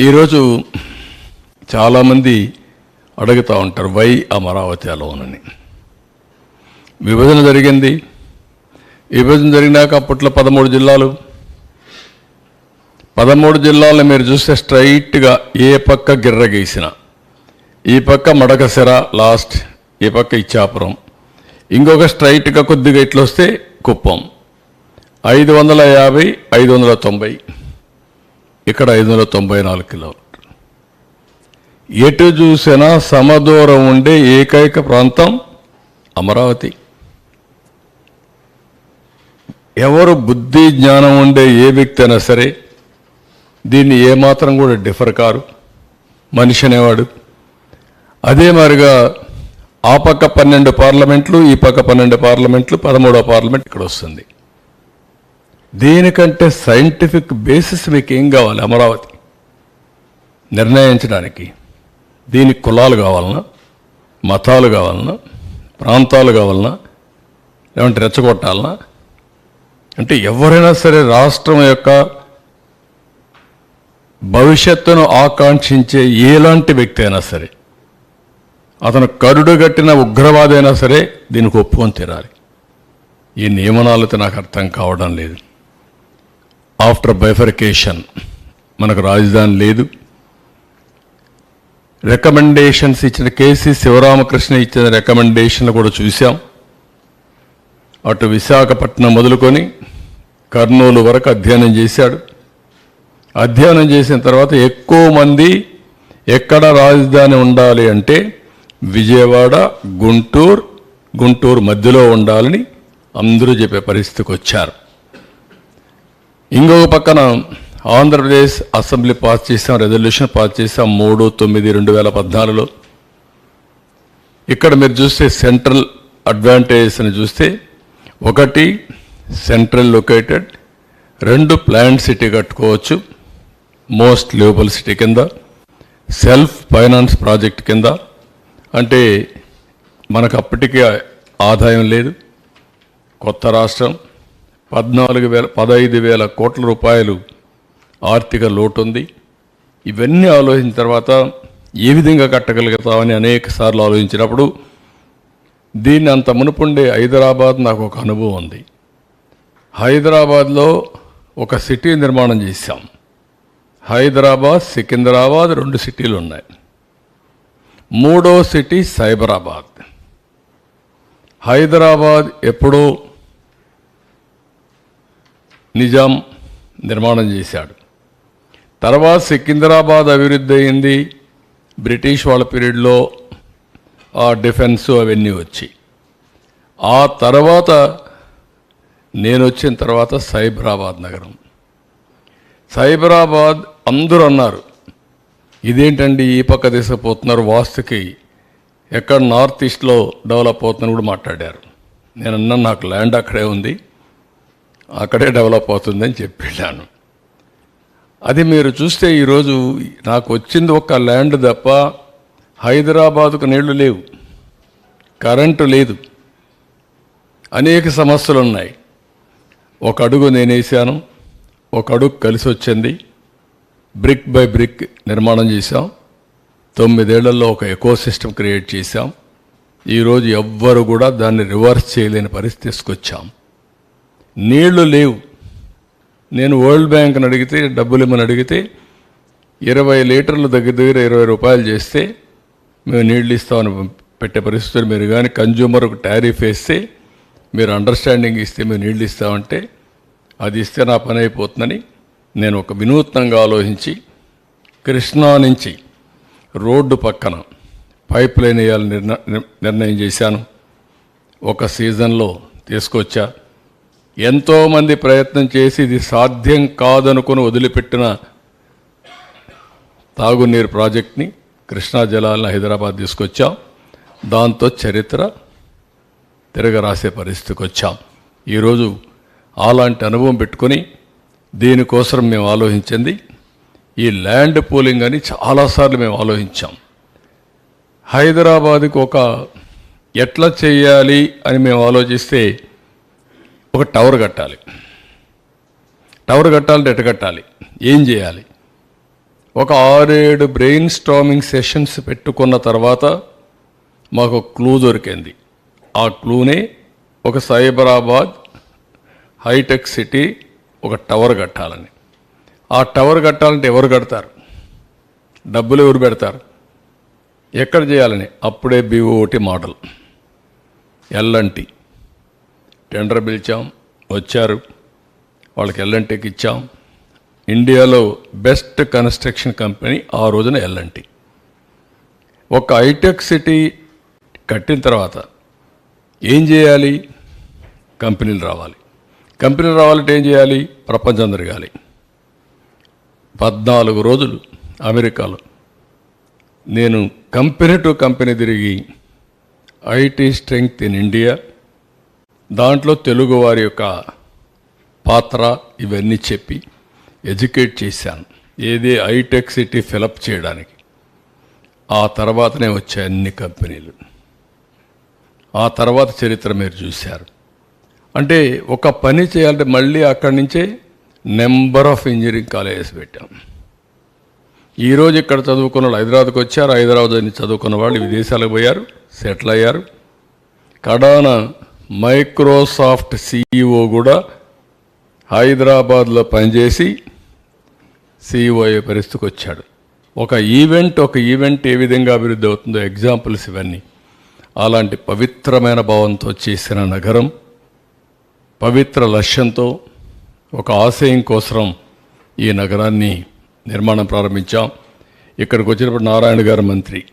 ఈరోజు చాలామంది అడుగుతూ ఉంటారు వై అమరావతి అలోనని విభజన జరిగింది. విభజన జరిగినాక అప్పట్లో పదమూడు జిల్లాలు. పదమూడు జిల్లాలను మీరు చూస్తే స్ట్రైట్గా ఏ పక్క గిర్ర గీసిన ఈ పక్క మడకసిర లాస్ట్ ఈ పక్క ఇచ్చాపురం. ఇంకొక స్ట్రైట్గా కొద్దిగా ఇట్లా వస్తే కుప్పం. ఐదు వందల యాభై ఐదు వందల తొంభై. ఇక్కడ ఐదు వందల తొంభై నాలుగు కిలోమీటర్ ఎటు చూసినా సమదూరం ఉండే ఏకైక ప్రాంతం అమరావతి. ఎవరు బుద్ధి జ్ఞానం ఉండే ఏ వ్యక్తి అయినా సరే దీన్ని ఏమాత్రం కూడా డిఫర్ కారు. మనిషి అనేవాడు. అదే మాదిరిగా ఆ పక్క పన్నెండు పార్లమెంట్లు ఈ పక్క పన్నెండు పార్లమెంట్లు పదమూడో పార్లమెంట్ ఇక్కడ వస్తుంది. దీనికంటే సైంటిఫిక్ బేసిస్ మీకు ఏం కావాలి అమరావతి? నిర్ణయించడానికి దీనికి కులాలు కావాలన్నా మతాలు కావాలన్నా ప్రాంతాలు కావాలన్నా లేదంటే రెచ్చగొట్టాలన్నా అంటే ఎవరైనా సరే రాష్ట్రం యొక్క భవిష్యత్తును ఆకాంక్షించే ఎలాంటి వ్యక్తి అయినా సరే అతను కరుడు కట్టిన ఉగ్రవాదైనా సరే దీనికి ఒప్పుకొని తీరాలి. ఈ నియమనాలతో నాకు అర్థం కావడం లేదు. ఆఫ్టర్ బైఫర్కేషన్ మనకు రాజధాని లేదు. రికమెండేషన్స్ ఇచ్చిన కేసీ శివరామకృష్ణ ఇచ్చిన రికమెండేషన్లు కూడా చూసాం అటు విశాఖపట్నం మొదలుకొని కర్నూలు వరకు అధ్యయనం చేశాడు. అధ్యయనం చేసిన తర్వాత ఎక్కువ మంది ఎక్కడ రాజధాని ఉండాలి అంటే విజయవాడ గుంటూరు గుంటూరు మధ్యలో ఉండాలని అందరూ చెప్పే పరిస్థితికి వచ్చారు. ఇంకొక పక్కన ఆంధ్రప్రదేశ్ అసెంబ్లీ పాస్ చేసాం రెజల్యూషన్ పాస్ చేసాం మూడు తొమ్మిది రెండు వేల పద్నాలుగులో. ఇక్కడ మీరు చూస్తే సెంట్రల్ అడ్వాంటేజెస్ అని చూస్తే ఒకటి సెంట్రల్ లొకేటెడ్ రెండు ప్లాంట్ సిటీ కట్టుకోవచ్చు మోస్ట్ లివబుల్ సిటీ కింద సెల్ఫ్ ఫైనాన్స్ ప్రాజెక్ట్ కింద. అంటే మనకు అప్పటికే ఆదాయం లేదు కొత్త రాష్ట్రం పద్నాలుగు వేల పదహైదు వేల కోట్ల రూపాయలు ఆర్థిక లోటు ఉంది ఇవన్నీ ఆలోచించిన తర్వాత ఏ విధంగా కట్టగలుగుతామని అనేక సార్లు ఆలోచించినప్పుడు దీన్ని అంత మునుపుండే హైదరాబాద్ నాకు ఒక అనుభవం ఉంది. హైదరాబాద్లో ఒక సిటీ నిర్మాణం చేశాం. హైదరాబాద్ సికింద్రాబాద్ రెండు సిటీలు ఉన్నాయి. మూడో సిటీ సైబరాబాద్. హైదరాబాద్ ఎప్పుడో నిజాం నిర్మాణం చేశాడు. తర్వాత సికింద్రాబాద్ అభివృద్ధి అయింది. బ్రిటిష్ వాళ్ళ పీరియడ్లో ఆ డిఫెన్స్ అవన్నీ వచ్చి. ఆ తర్వాత నేను వచ్చిన తర్వాత సైబరాబాద్ నగరం. సైబరాబాద్ అందరూ అన్నారు ఇదేంటండి ఈ పక్క తీసుకుపోతున్నారు వాస్తుకి? ఎక్కడ నార్త్ ఈస్ట్లో డెవలప్ అవుతుందని కూడా మాట్లాడారు. నేను అన్నా నాకు ల్యాండ్ అక్కడే ఉంది. అక్కడే డెవలప్ అవుతుందని చెప్పి వెళ్ళాను అది మీరు చూస్తే ఈరోజు నాకు వచ్చింది ఒక ల్యాండ్ తప్ప హైదరాబాదుకు నీళ్ళు లేవు. కరెంటు లేదు. అనేక సమస్యలు ఉన్నాయి ఒక అడుగు నేనేసాను ఒక అడుగు కలిసి వచ్చింది. బ్రిక్ బై బ్రిక్ నిర్మాణం చేశాం. తొమ్మిదేళ్ళలో ఒక ఎకో సిస్టమ్ క్రియేట్ చేశాం. ఈరోజు ఎవ్వరు కూడా దాన్ని రివర్స్ చేయలేని పరిస్థితి తీసుకొచ్చాం నీళ్ళు లేవు. నేను వరల్డ్ బ్యాంక్ని అడిగితే డబ్బులు ఇమ్మని అడిగితే ఇరవై లీటర్లు దగ్గర దగ్గర ఇరవై రూపాయలు చేస్తే మేము నీళ్ళు ఇస్తామని పెట్టే పరిస్థితులు మీరు కానీ కన్జ్యూమర్కు టారిఫ్ వేస్తే మీరు అండర్స్టాండింగ్ ఇస్తే మేము నీళ్ళు ఇస్తామంటే అది ఇస్తే నా పని అయిపోతుందని నేను ఒక వినూత్నంగా ఆలోచించి కృష్ణా నుంచి రోడ్డు పక్కన పైప్ లైన్ వేయాలని నిర్ణయం చేశాను. ఒక సీజన్లో తీసుకొచ్చా. ఎంతోమంది ప్రయత్నం చేసి ఇది సాధ్యం కాదనుకుని వదిలిపెట్టిన తాగునీరు ప్రాజెక్ట్ని కృష్ణా జలాలను హైదరాబాద్ తీసుకొచ్చాం. దాంతో చరిత్ర తిరగరాసే పరిస్థితికి వచ్చాం. ఈరోజు అలాంటి అనుభవం పెట్టుకొని దీనికోసం మేము ఆలోచించింది. ఈ ల్యాండ్ పూలింగ్ అని చాలాసార్లు మేము ఆలోచించాం. హైదరాబాద్కి ఒక ఎట్లా చేయాలి అని మేము ఆలోచిస్తే ఒక టవర్ కట్టాలి. టవర్ కట్టాలంటే ఎట్ట కట్టాలి? ఏం చేయాలి? ఒక ఆరేడు బ్రెయిన్ స్టామింగ్ సెషన్స్ పెట్టుకున్న తర్వాత మాకు క్లూ దొరికింది. ఆ క్లూనే ఒక సైబరాబాద్ హైటెక్ సిటీ ఒక టవర్ కట్టాలని. ఆ టవర్ కట్టాలంటే ఎవరు కడతారు? డబ్బులు ఎవరు పెడతారు? ఎక్కడ చేయాలని? అప్పుడే బీఓటి మోడల్ ఎల్ఎన్టీ టెండర్ పిలిచాం వచ్చారు. వాళ్ళకి ఎల్ఎన్టీకి ఇచ్చాం. ఇండియాలో బెస్ట్ కన్స్ట్రక్షన్ కంపెనీ ఆ రోజున ఎల్ఎన్టీ ఒక హైటెక్ సిటీ కట్టిన తర్వాత ఏం చేయాలి? కంపెనీలు రావాలి. కంపెనీలు రావాలంటే ఏం చేయాలి? ప్రపంచం తిరగాలి. పద్నాలుగు రోజులు అమెరికాలో నేను కంపెనీ టు కంపెనీ తిరిగి ఐటీ స్ట్రెంగ్త్ ఇన్ ఇండియా దాంట్లో తెలుగువారి యొక్క పాత్ర ఇవన్నీ చెప్పి ఎడ్యుకేట్ చేశాను. ఏది హైటెక్ సిటీ ఫిలప్ చేయడానికి. ఆ తర్వాతనే వచ్చాయి అన్ని కంపెనీలు. ఆ తర్వాత చరిత్ర మీరు చూశారు. అంటే ఒక పని చేయాలంటే మళ్ళీ అక్కడి నుంచే నెంబర్ ఆఫ్ ఇంజనీరింగ్ కాలేజెస్ పెట్టాం. ఈరోజు ఇక్కడ చదువుకున్న వాళ్ళు హైదరాబాద్కి వచ్చారు. హైదరాబాద్ నుంచి చదువుకున్న వాళ్ళు విదేశాలకు పోయారు. సెటిల్ అయ్యారు. కడాన మైక్రోసాఫ్ట్ సిఇఓ కూడా హైదరాబాద్లో పనిచేసి సిఇఓ అయ్యే పరిస్థితికి వచ్చాడు. ఒక ఈవెంట్ ఒక ఈవెంట్ ఏ విధంగా అభివృద్ధి అవుతుందో ఎగ్జాంపుల్స్ ఇవన్నీ. అలాంటి పవిత్రమైన భావంతో చేసిన నగరం పవిత్ర లక్ష్యంతో ఒక ఆశయం కోసం ఈ నగరాన్ని నిర్మాణం ప్రారంభించాం. ఇక్కడికి వచ్చినప్పుడు నారాయణ గారు మంత్రి.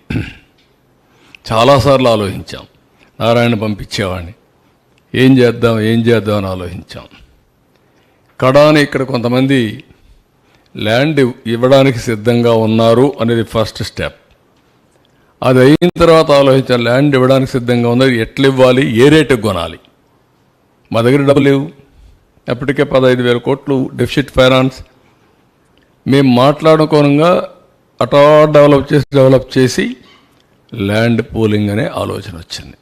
చాలాసార్లు ఆలోచించాం. నారాయణ పంపించేవాడిని. ఏం చేద్దాం ఏం చేద్దాం అని ఆలోచించాం. కడాని ఇక్కడ కొంతమంది ల్యాండ్ ఇవ్వడానికి సిద్ధంగా ఉన్నారు అనేది ఫస్ట్ స్టెప్. అది అయిన తర్వాత ఆలోచించాం ల్యాండ్ ఇవ్వడానికి సిద్ధంగా ఉన్నది ఎట్లా ఇవ్వాలి ఏ రేటుకి కొనాలి? మా దగ్గర డబ్బులు లేవు. ఎప్పటికే పదహైదు వేల కోట్లు డెఫిసిట్ ఫైనాన్స్ మేము మాట్లాడుకోనంగా అటా డెవలప్ చేసి డెవలప్ చేసి ల్యాండ్ పూలింగ్ అనే ఆలోచన వచ్చింది.